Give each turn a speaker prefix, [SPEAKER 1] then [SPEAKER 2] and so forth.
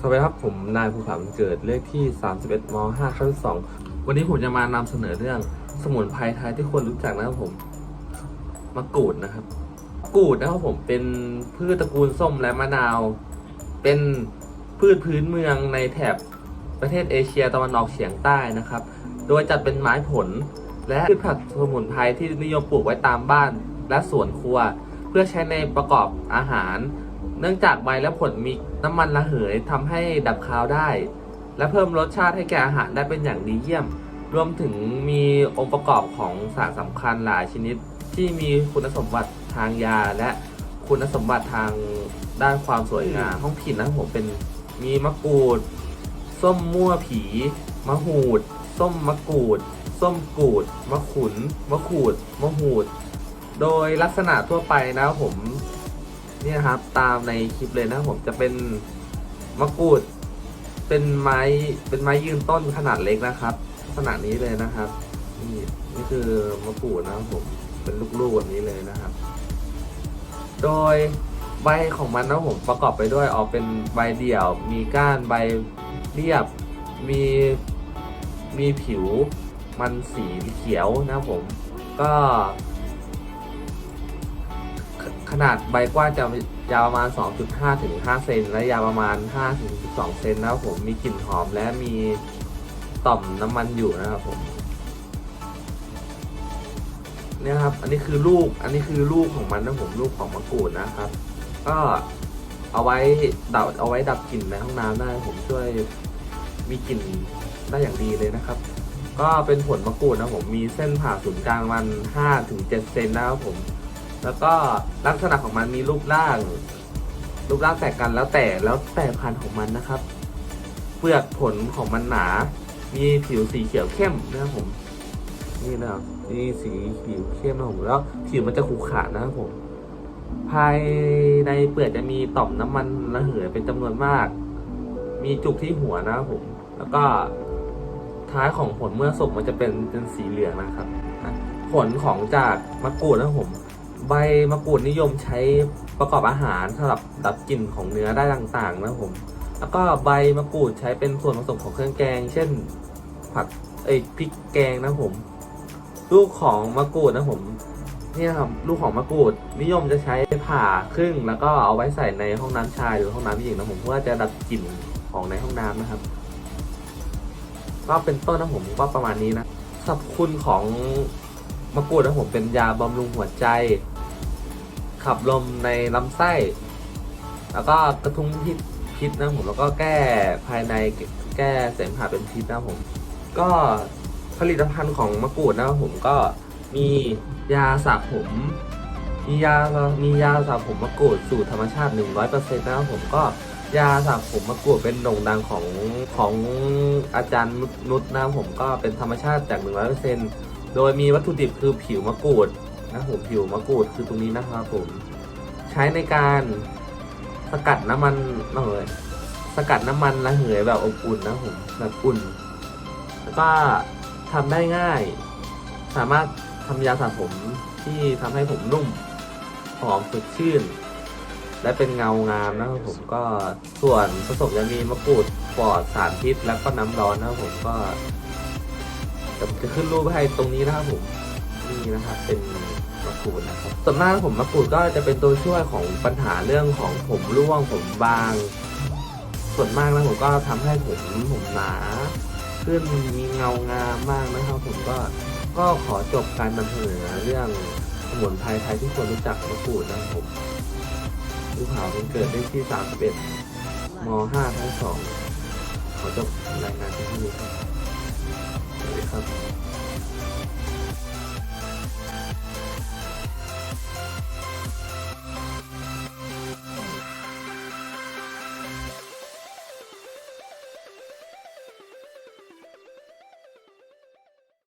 [SPEAKER 1] สวัสดีครับผมนายภูผาบุญเกิดเลขที่ 31ม5ครั้งที่2วันนี้ผมจะมานำเสนอเรื่องสมุนไพรไทยที่ควรรู้จักนะครับผมมะกรูดนะครับมะกรูดนะครับผมเป็นพืชตระกูลส้มและมะนาว เป็นพืชพื้นเมืองในแถบประเทศเอเชียตะวันออกเฉียงใต้นะครับ โดยจัดเป็นไม้ผล และพืชผักสมุนไพรที่นิยมปลูกไว้ตามบ้าน และสวนครัว เพื่อใช้ในประกอบอาหาร เนื่องจากใบและผลมีน้ำมันระเหยทำให้ดับคาวได้ และเพิ่มรสชาติให้แก่อาหารได้เป็นอย่างดีเยี่ยม รวมถึงมีองค์ประกอบของสารสำคัญหลายชนิด ที่มีคุณสมบัติทางยาและคุณสมบัติทางด้านความสวยงามท้องถิ่นนะครับผมเป็นมีมะกรูด ส้มมั่วผี มะหูด ส้มมะกรูด ส้มกรูด มะขุน มะขูด มะหูด โดยลักษณะทั่วไปนะครับผม เนี่ยครับ ตามในคลิปเลยนะครับผมจะเป็นมะกรูด เป็นไม้เป็นไม้ยืนต้นขนาดเล็กนะครับลักษณะนี้เลยนะครับนี่นี่คือมะกรูดนะครับผมเป็นลูกๆแบบนี้เลยนะครับ โดยใบของมันนะครับผมประกอบไปด้วยออกเป็นใบเดี่ยว มีก้านใบเรียบ มีมีผิวมันสีเขียวนะครับผม ก็ ขนาดใบกว้างจะยาวประมาณ 2.5 ถึง 5 เซนและยาวประมาณ 5 ถึง 12 เซนนะครับผมมีกลิ่นหอมและมีต่อมน้ำมันอยู่นะครับผมเนี่ยครับ อันนี้คือลูก อันนี้คือลูกของมันนะผมลูกของมะกรูดนะครับ ก็เอาไว้ดับเอาไว้ดับกลิ่นในห้องน้ำได้ผมช่วยมีกลิ่นได้อย่างดีเลยนะครับ ก็เป็นผลมะกรูดนะผมมีเส้นผ่าศูนย์กลางมัน5ถึง7เซนนะครับผม แล้วก็ลักษณะของมันมีรูปร่าง รูปร่างแตกกันแล้วแต่แล้วแต่พันธุ์ของมันนะครับ เปลือกผลของมันหนา มีผิวสีเขียวเข้มนะครับผม นี่นะครับนี่สีผิวเข้มนะครับผมแล้วผิวมันจะขรุขระนะครับผม ภายในเปลือกจะมีต่อมน้ำมันระเหยเป็นจำนวนมาก มีจุกที่หัวนะครับผม แล้วก็ท้ายของผลเมื่อสุกมันจะเป็นเป็นสีเหลืองนะครับผลของจากมะกรูดนะครับผม ใบมะกรูดนิยมใช้ประกอบอาหารสำหรับดับกลิ่นของเนื้อได้ต่างๆนะผมแล้วก็ใบมะกรูดใช้เป็นส่วนผสมของเครื่องแกง เช่น ผัดเอ้ยพริกแกงนะผมลูกของมะกรูดนะผมเนี่ยครับลูกของมะกรูดนิยมจะใช้ผ่าครึ่ง แล้วก็เอาไว้ใส่ในห้องน้ำชายหรือห้องน้ำหญิงนะผมเพื่อจะดับกลิ่นของในห้องน้ำนะครับ ก็เป็นต้นนะผมก็ประมาณนี้นะสรรพคุณของ มะกรูดนะผมเป็นยาบำรุงหัวใจ ขับลมในลำไส้ แล้วก็กระทุ้งพิษพิษนะผมแล้วก็แก้ภายในแก้เสมหะเป็นพิษนะผม ก็ผลิตภัณฑ์ของมะกรูดนะครับผมก็มียาสระผม มียา มียาสระผมมะกรูดสูตรธรรมชาติ 100%นะครับผมก็ยาสระผมมะกรูดเป็นโด่งดังของของอาจารย์นุชนุชนะครับผมก็เป็นธรรมชาติจาก 100% โดยมีวัตถุดิบคือผิวมะกรูดนะครับผมผิวมะกรูดคือตรงนี้นะครับผมใช้ในการสกัดน้ำมันเอยสกัดน้ำมันระเหยแบบอบอุ่นนะผมแบบอุ่น แล้วก็ทำได้ง่าย สามารถทำยาสระผมที่ทำให้ผมนุ่มหอมสดชื่น และเป็นเงางามนะครับผมก็ส่วนผสมจะมีมะกรูดปลอดสารพิษแล้วก็น้ำร้อนนะครับผมก็ จะจะขึ้นรูปให้ตรงนี้นะครับผมนี่นะครับเป็นมะกรูดนะครับส่วนมากผมมะกรูดก็จะเป็นตัวช่วยของปัญหาเรื่องของผมร่วงผมบาง ส่วนมากนะผมก็ทำให้ผมผมหนาขึ้นมีเงางามมากนะครับ ผมก็ก็ขอจบการนำเสนอเรื่องสมุนไพรไทยที่ควรรู้จักมะกรูดนะครับผมลูกหาวเป็นเกิดได้ที่ 31ม 5 ทั้งสองขอจบรายงานที่นี่ครับ